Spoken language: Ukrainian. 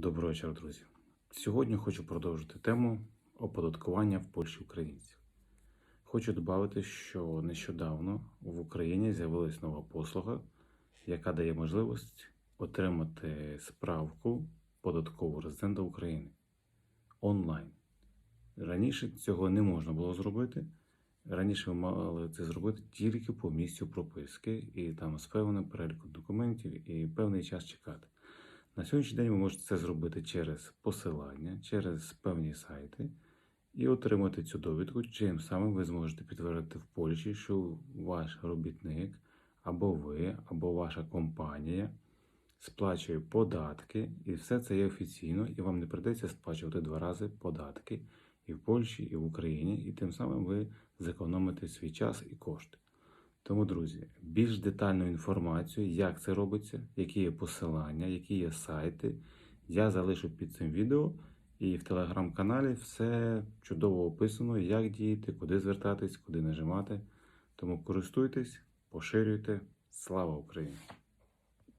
Доброго вечора, друзі. Сьогодні хочу продовжити тему оподаткування в Польщі українців. Хочу додати, що нещодавно в Україні з'явилась нова послуга, яка дає можливість отримати справку податкового резидента України онлайн. Раніше цього не можна було зробити. Раніше ви мали це зробити тільки по місцю прописки, і там з певним переліком документів і певний час чекати. На сьогоднішній день ви можете це зробити через посилання, через певні сайти і отримати цю довідку. Чим самим ви зможете підтвердити в Польщі, що ваш робітник або ви, або ваша компанія сплачує податки, і все це є офіційно, і вам не прийдеться сплачувати два рази податки і в Польщі, і в Україні, і тим самим ви зекономите свій час і кошти. Тому, друзі, більш детальну інформацію, як це робиться, які є посилання, які є сайти, я залишу під цим відео. І в телеграм-каналі все чудово описано, як діяти, куди звертатись, куди нажимати. Тому користуйтесь, поширюйте. Слава Україні!